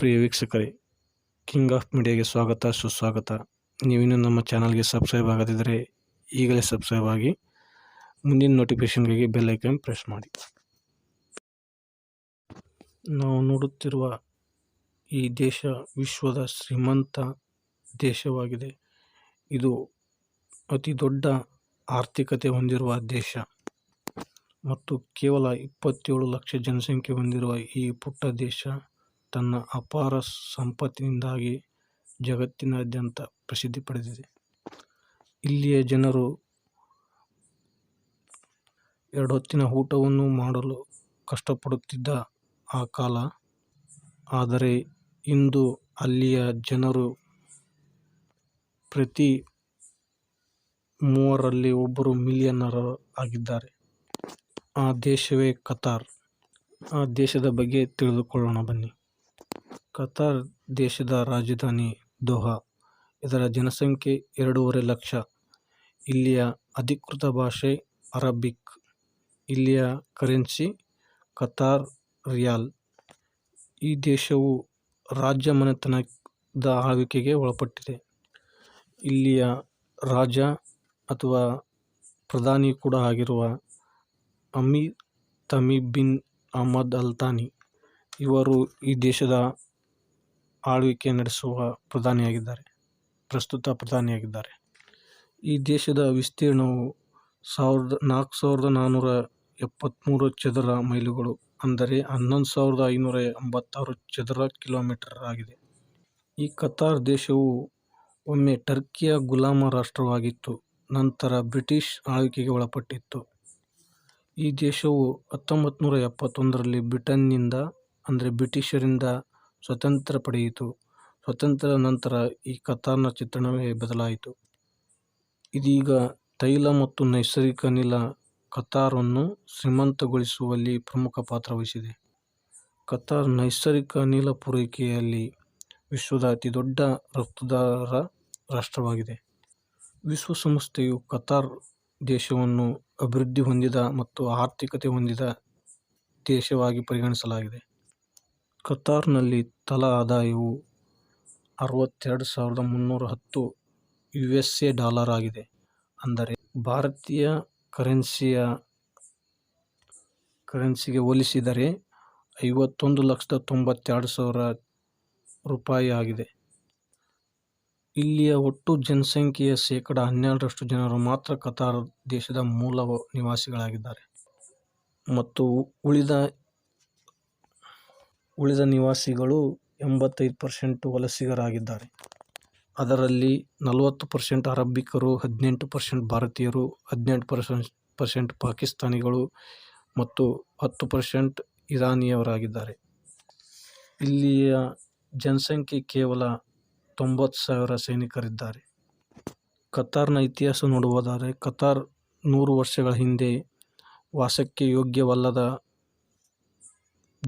ಪ್ರಿಯ ವೀಕ್ಷಕರೇ king of ಮೀಡಿಯಾಗೆ ಸ್ವಾಗತ, ಸುಸ್ವಾಗತ. ನೀವಿನ್ನೂ ನಮ್ಮ ಚಾನಲ್ಗೆ ಸಬ್ಸ್ಕ್ರೈಬ್ ಆಗದಿದ್ದರೆ ಈಗಲೇ ಸಬ್ಸ್ಕ್ರೈಬ್ ಆಗಿ, ಮುಂದಿನ ನೋಟಿಫಿಕೇಷನ್ಗಾಗಿ ಬೆಲ್ ಐಕನ್ ಪ್ರೆಸ್ ಮಾಡಿ. ನಾವು ನೋಡುತ್ತಿರುವ ಈ ದೇಶ ವಿಶ್ವದ ಶ್ರೀಮಂತ ದೇಶವಾಗಿದೆ. ಇದು ಅತಿ ದೊಡ್ಡ ಆರ್ಥಿಕತೆ ಹೊಂದಿರುವ ದೇಶ. ಮತ್ತು ಕೇವಲ ಇಪ್ಪತ್ತೇಳು ಲಕ್ಷ ಜನಸಂಖ್ಯೆ ಹೊಂದಿರುವ ಈ ಪುಟ್ಟ ದೇಶ. ತನ್ನ ಅಪಾರ ಸಂಪತ್ತಿನಿಂದಾಗಿ ಜಗತ್ತಿನಾದ್ಯಂತ ಪ್ರಸಿದ್ಧಿ ಪಡೆದಿದೆ. ಇಲ್ಲಿಯ ಜನರು ಎರಡು ಹೊತ್ತಿನ ಊಟವನ್ನು ಮಾಡಲು ಕಷ್ಟಪಡುತ್ತಿದ್ದ ಆ ಕಾಲ. ಆದರೆ ಇಂದು ಅಲ್ಲಿಯ ಜನರು ಪ್ರತಿ ಮೂವರಲ್ಲಿ ಒಬ್ಬರು ಮಿಲಿಯನರ್ ಆಗಿದ್ದಾರೆ. ಆ ದೇಶವೇ ಕತಾರ್. ಆ ದೇಶದ ಬಗ್ಗೆ ತಿಳಿದುಕೊಳ್ಳೋಣ ಬನ್ನಿ. ಕತಾರ್ ದೇಶದ ರಾಜಧಾನಿ ದೋಹಾ. ಇದರ ಜನಸಂಖ್ಯೆ ಎರಡೂವರೆ ಲಕ್ಷ. ಇಲ್ಲಿಯ ಅಧಿಕೃತ ಭಾಷೆ ಅರಬಿಕ್. ಇಲ್ಲಿಯ ಕರೆನ್ಸಿ ಕತಾರ್ ರಿಯಾಲ್. ಈ ದೇಶವು ರಾಜ್ಯ ಮನೆತನದ ಆಳ್ವಿಕೆಗೆ ಒಳಪಟ್ಟಿದೆ. ಇಲ್ಲಿಯ ರಾಜ ಅಥವಾ ಪ್ರಧಾನಿ ಕೂಡ ಆಗಿರುವ Amir Tamim bin Ahmed Al Thani ಇವರು ಈ ದೇಶದ ಆಳ್ವಿಕೆ ನಡೆಸುವ ಪ್ರಧಾನಿಯಾಗಿದ್ದಾರೆ, ಪ್ರಸ್ತುತ ಪ್ರಧಾನಿಯಾಗಿದ್ದಾರೆ. ಈ ದೇಶದ ವಿಸ್ತೀರ್ಣವು ಸಾವಿರದ, ನಾಲ್ಕು ಸಾವಿರದ ನಾನ್ನೂರ ಎಪ್ಪತ್ತ್ಮೂರು ಚದರ ಮೈಲುಗಳು, ಅಂದರೆ ಹನ್ನೊಂದು ಸಾವಿರದ ಐನೂರ ಎಂಬತ್ತಾರು ಚದರ ಕಿಲೋಮೀಟರ್ ಆಗಿದೆ. ಈ ಕತಾರ್ ದೇಶವು ಒಮ್ಮೆ ಟರ್ಕಿಯ ಗುಲಾಮ ರಾಷ್ಟ್ರವಾಗಿತ್ತು, ನಂತರ ಬ್ರಿಟಿಷ್ ಆಳ್ವಿಕೆಗೆ ಒಳಪಟ್ಟಿತ್ತು. ಈ ದೇಶವು ಹತ್ತೊಂಬತ್ತು ನೂರ ಎಪ್ಪತ್ತೊಂದರಲ್ಲಿ ಬ್ರಿಟನ್ನಿಂದ ಅಂದರೆ ಬ್ರಿಟಿಷರಿಂದ ಸ್ವತಂತ್ರ ಪಡೆಯಿತು. ಸ್ವತಂತ್ರ ನಂತರ ಈ ಕತಾರ್ನ ಚಿತ್ರಣವೇ ಬದಲಾಯಿತು. ಇದೀಗ ತೈಲ ಮತ್ತು ನೈಸರ್ಗಿಕ ಅನಿಲ ಕತಾರನ್ನು ಶ್ರೀಮಂತಗೊಳಿಸುವಲ್ಲಿ ಪ್ರಮುಖ ಪಾತ್ರ ವಹಿಸಿದೆ. ಕತಾರ್ ನೈಸರ್ಗಿಕ ಅನಿಲ ಪೂರೈಕೆಯಲ್ಲಿ ವಿಶ್ವದ ಅತಿದೊಡ್ಡ ರಫ್ತುದಾರ ರಾಷ್ಟ್ರವಾಗಿದೆ. ವಿಶ್ವಸಂಸ್ಥೆಯು ಕತಾರ್ ದೇಶವನ್ನು ಅಭಿವೃದ್ಧಿ ಹೊಂದಿದ ಮತ್ತು ಆರ್ಥಿಕತೆ ಹೊಂದಿದ ದೇಶವಾಗಿ ಪರಿಗಣಿಸಲಾಗಿದೆ. ಕತಾರ್ನಲ್ಲಿ ತಲಾ ಆದಾಯವು ಅರವತ್ತೆರಡು ಸಾವಿರದ ಮುನ್ನೂರ ಹತ್ತು ಯು ಎಸ್ ಎ ಡಾಲರ್ ಆಗಿದೆ. ಅಂದರೆ ಭಾರತೀಯ ಕರೆನ್ಸಿಯ ಕರೆನ್ಸಿಗೆ ಹೋಲಿಸಿದರೆ ಐವತ್ತೊಂದು ಲಕ್ಷದ ತೊಂಬತ್ತೆರಡು ಸಾವಿರ ರೂಪಾಯಿ ಆಗಿದೆ. ಇಲ್ಲಿಯ ಒಟ್ಟು ಜನಸಂಖ್ಯೆಯ ಶೇಕಡ ಹನ್ನೆರಡರಷ್ಟು ಜನರು ಮಾತ್ರ ಕತಾರ್ ದೇಶದ ಮೂಲ ನಿವಾಸಿಗಳಾಗಿದ್ದಾರೆ. ಮತ್ತು ಉಳಿದ ಉಳಿದ ನಿವಾಸಿಗಳು ಎಂಬತ್ತೈದು ಪರ್ಸೆಂಟ್ ವಲಸಿಗರಾಗಿದ್ದಾರೆ. ಅದರಲ್ಲಿ ನಲವತ್ತು ಪರ್ಸೆಂಟ್ ಅರಬ್ಬಿಕರು, ಹದಿನೆಂಟು ಪರ್ಸೆಂಟ್ ಭಾರತೀಯರು, ಹದಿನೆಂಟು ಪರ್ಸೆಂಟ್ ಪರ್ಸೆಂಟ್ ಪಾಕಿಸ್ತಾನಿಗಳು ಮತ್ತು ಹತ್ತು ಪರ್ಸೆಂಟ್ ಇರಾನಿಯವರಾಗಿದ್ದಾರೆ. ಇಲ್ಲಿಯ ಜನಸಂಖ್ಯೆ ಕೇವಲ ತೊಂಬತ್ತು ಸಾವಿರ ಸೈನಿಕರಿದ್ದಾರೆ. ಕತಾರ್ನ ಇತಿಹಾಸ ನೋಡುವುದಾದರೆ, ಕತಾರ್ ನೂರು ವರ್ಷಗಳ ಹಿಂದೆ ವಾಸಕ್ಕೆ ಯೋಗ್ಯವಲ್ಲದ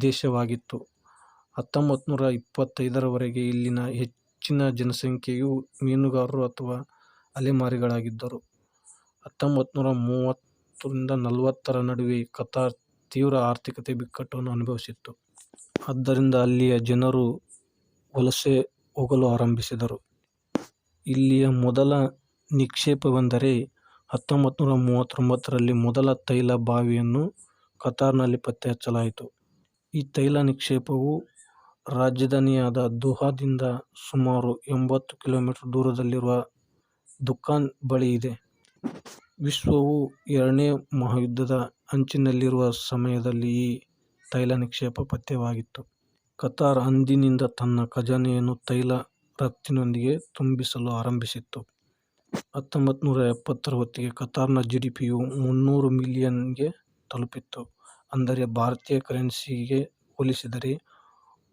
ದೇಶವಾಗಿತ್ತು. ಹತ್ತೊಂಬತ್ತು ನೂರ ಇಪ್ಪತ್ತೈದರವರೆಗೆ ಇಲ್ಲಿನ ಹೆಚ್ಚಿನ ಜನಸಂಖ್ಯೆಯು ಮೀನುಗಾರರು ಅಥವಾ ಅಲೆಮಾರಿಗಳಾಗಿದ್ದರು. ಹತ್ತೊಂಬತ್ತು ನೂರ ಮೂವತ್ತರಿಂದ ನಲವತ್ತರ ನಡುವೆ ಕತಾರ್ ತೀವ್ರ ಆರ್ಥಿಕತೆ ಬಿಕ್ಕಟ್ಟನ್ನು ಅನುಭವಿಸಿತ್ತು. ಆದ್ದರಿಂದ ಅಲ್ಲಿಯ ಜನರು ವಲಸೆ ಹೋಗಲು ಆರಂಭಿಸಿದರು. ಇಲ್ಲಿಯ ಮೊದಲ ನಿಕ್ಷೇಪವೆಂದರೆ ಹತ್ತೊಂಬತ್ತು ನೂರ ಮೂವತ್ತೊಂಬತ್ತರಲ್ಲಿ ಮೊದಲ ತೈಲ ಬಾವಿಯನ್ನು ಕತಾರ್ನಲ್ಲಿ ಪತ್ತೆ ಹಚ್ಚಲಾಯಿತು. ಈ ತೈಲ ನಿಕ್ಷೇಪವು ರಾಜಧಾನಿಯಾದ ದೋಹಾದಿಂದ ಸುಮಾರು ಎಂಬತ್ತು ಕಿಲೋಮೀಟರ್ ದೂರದಲ್ಲಿರುವ ದುಖಾನ್ ಬಳಿ ಇದೆ. ವಿಶ್ವವು ಎರಡನೇ ಮಹಾಯುದ್ಧದ ಅಂಚಿನಲ್ಲಿರುವ ಸಮಯದಲ್ಲಿ ಈ ತೈಲ ನಿಕ್ಷೇಪ ಪತ್ತೆಯಾಗಿತ್ತು ಕತಾರ್ ಅಂದಿನಿಂದ ತನ್ನ ಖಜಾನೆಯನ್ನು ತೈಲ ರಫ್ತಿನೊಂದಿಗೆ ತುಂಬಿಸಲು ಆರಂಭಿಸಿತ್ತು. ಹತ್ತೊಂಬತ್ತು ನೂರ ಎಪ್ಪತ್ತರ ಹೊತ್ತಿಗೆ ಕತಾರ್ನ ಜಿ ಡಿ ಪಿಯು ಮುನ್ನೂರು ಮಿಲಿಯನ್ಗೆ ತಲುಪಿತ್ತು. ಅಂದರೆ ಭಾರತೀಯ ಕರೆನ್ಸಿಗೆ ಹೋಲಿಸಿದರೆ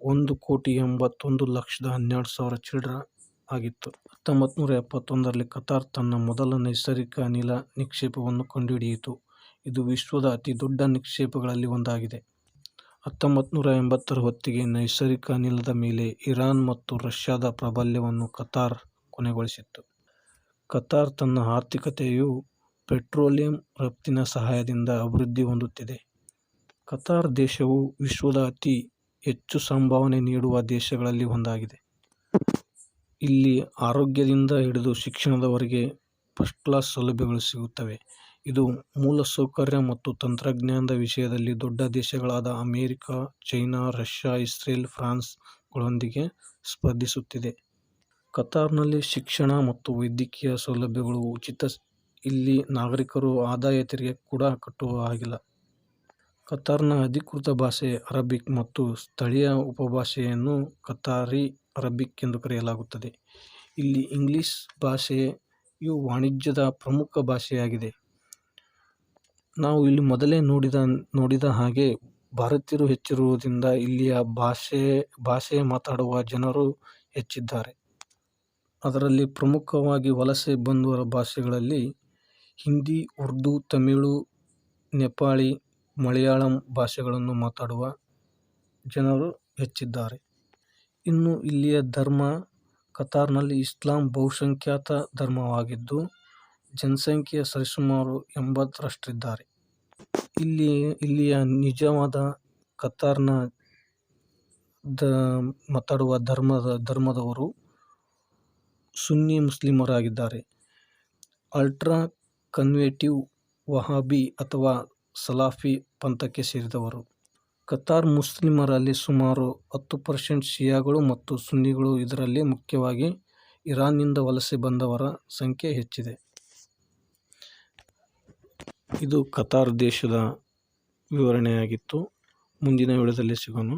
ಒಂದು ಕೋಟಿ ಎಂಬತ್ತೊಂದು ಲಕ್ಷದ ಹನ್ನೆರಡು ಸಾವಿರ ಚಿಲ್ಡ್ರ ಆಗಿತ್ತು. ಹತ್ತೊಂಬತ್ತು ನೂರ ಎಪ್ಪತ್ತೊಂದರಲ್ಲಿ ಕತಾರ್ ತನ್ನ ಮೊದಲ ನೈಸರ್ಗಿಕ ಅನಿಲ ನಿಕ್ಷೇಪವನ್ನು ಕಂಡುಹಿಡಿಯಿತು. ಇದು ವಿಶ್ವದ ಅತಿ ದೊಡ್ಡ ನಿಕ್ಷೇಪಗಳಲ್ಲಿ ಒಂದಾಗಿದೆ. ಹತ್ತೊಂಬತ್ತು ನೂರ ಎಂಬತ್ತರ ಹೊತ್ತಿಗೆ ನೈಸರ್ಗಿಕ ಅನಿಲದ ಮೇಲೆ ಇರಾನ್ ಮತ್ತು ರಷ್ಯಾದ ಪ್ರಾಬಲ್ಯವನ್ನು ಕತಾರ್ ಕೊನೆಗೊಳಿಸಿತ್ತು. ಕತಾರ್ ತನ್ನ ಆರ್ಥಿಕತೆಯು ಪೆಟ್ರೋಲಿಯಂ ರಫ್ತಿನ ಸಹಾಯದಿಂದ ಅಭಿವೃದ್ಧಿ ಹೊಂದುತ್ತಿದೆ. ಕತಾರ್ ದೇಶವು ವಿಶ್ವದ ಅತಿ ಹೆಚ್ಚು ಸಂಭಾವನೆ ನೀಡುವ ದೇಶಗಳಲ್ಲಿ ಒಂದಾಗಿದೆ. ಇಲ್ಲಿ ಆರೋಗ್ಯದಿಂದ ಹಿಡಿದು ಶಿಕ್ಷಣದವರೆಗೆ ಫಸ್ಟ್ ಕ್ಲಾಸ್ ಸೌಲಭ್ಯಗಳು ಸಿಗುತ್ತವೆ. ಇದು ಮೂಲಸೌಕರ್ಯ ಮತ್ತು ತಂತ್ರಜ್ಞಾನದ ವಿಷಯದಲ್ಲಿ ದೊಡ್ಡ ದೇಶಗಳಾದ ಅಮೇರಿಕಾ ಚೈನಾ, ರಷ್ಯಾ, ಇಸ್ರೇಲ್, ಫ್ರಾನ್ಸ್ಗಳೊಂದಿಗೆ ಸ್ಪರ್ಧಿಸುತ್ತಿದೆ. ಕತಾರ್ನಲ್ಲಿ ಶಿಕ್ಷಣ ಮತ್ತು ವೈದ್ಯಕೀಯ ಸೌಲಭ್ಯಗಳು ಉಚಿತ. ಇಲ್ಲಿ ನಾಗರಿಕರು ಆದಾಯ ತೆರಿಗೆ ಕೂಡ ಕಟ್ಟುವ ಹಾಗಿಲ್ಲ. ಕತಾರ್ನ ಅಧಿಕೃತ ಭಾಷೆ ಅರಬಿಕ್ ಮತ್ತು ಸ್ಥಳೀಯ ಉಪಭಾಷೆಯನ್ನು ಕತಾರಿ ಅರಬಿಕ್ ಎಂದು ಕರೆಯಲಾಗುತ್ತದೆ. ಇಲ್ಲಿ ಇಂಗ್ಲಿಷ್ ಭಾಷೆಯು ವಾಣಿಜ್ಯದ ಪ್ರಮುಖ ಭಾಷೆಯಾಗಿದೆ. ನಾವು ಇಲ್ಲಿ ಮೊದಲೇ ನೋಡಿದ ನೋಡಿದ ಹಾಗೆ ಭಾರತೀಯರು ಹೆಚ್ಚಿರುವುದರಿಂದ ಇಲ್ಲಿಯ ಭಾಷೆ ಭಾಷೆ ಮಾತಾಡುವ ಜನರು ಹೆಚ್ಚಿದ್ದಾರೆ. ಅದರಲ್ಲಿ ಪ್ರಮುಖವಾಗಿ ವಲಸೆ ಬಂದವರ ಭಾಷೆಗಳಲ್ಲಿ ಹಿಂದಿ, ಉರ್ದು, ತಮಿಳು, ನೇಪಾಳಿ, ಮಲಯಾಳಂ ಭಾಷೆಗಳನ್ನು ಮಾತಾಡುವ ಜನರು ಹೆಚ್ಚಿದ್ದಾರೆ. ಇನ್ನು ಇಲ್ಲಿಯ ಧರ್ಮ. ಕತಾರ್ನಲ್ಲಿ ಇಸ್ಲಾಂ ಬಹುಸಂಖ್ಯಾತ ಧರ್ಮವಾಗಿದ್ದು, ಜನಸಂಖ್ಯೆಯ ಸರಿಸುಮಾರು ಎಂಬತ್ತರಷ್ಟಿದ್ದಾರೆ. ಇಲ್ಲಿಯ ನಿಜವಾದ ಕತಾರ್ನ ದ ಮಾತಾಡುವ ಧರ್ಮದ ಧರ್ಮದವರು ಸುನ್ನಿ ಮುಸ್ಲಿಮರಾಗಿದ್ದಾರೆ. ಅಲ್ಟ್ರಾ ಕನ್ವೇಟಿವ್ ವಹಾಬಿ ಅಥವಾ ಸಲಫಿ ಪಂಥಕ್ಕೆ ಸೇರಿದವರು. ಕತಾರ್ ಮುಸ್ಲಿಮರಲ್ಲಿ ಸುಮಾರು ಹತ್ತು ಪರ್ಸೆಂಟ್ ಶಿಯಾಗಳು ಮತ್ತು ಸುನ್ನಿಗಳು ಇದರಲ್ಲಿ ಮುಖ್ಯವಾಗಿ ಇರಾನ್ನಿಂದ ವಲಸೆ ಬಂದವರ ಸಂಖ್ಯೆ ಹೆಚ್ಚಿದೆ. ಇದು ಕತಾರ್ ದೇಶದ ವಿವರಣೆಯಾಗಿತ್ತು. ಮುಂದಿನ ವಿಡಿಯೋದಲ್ಲಿ ಸಿಗೋಣ.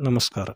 ನಮಸ್ಕಾರ.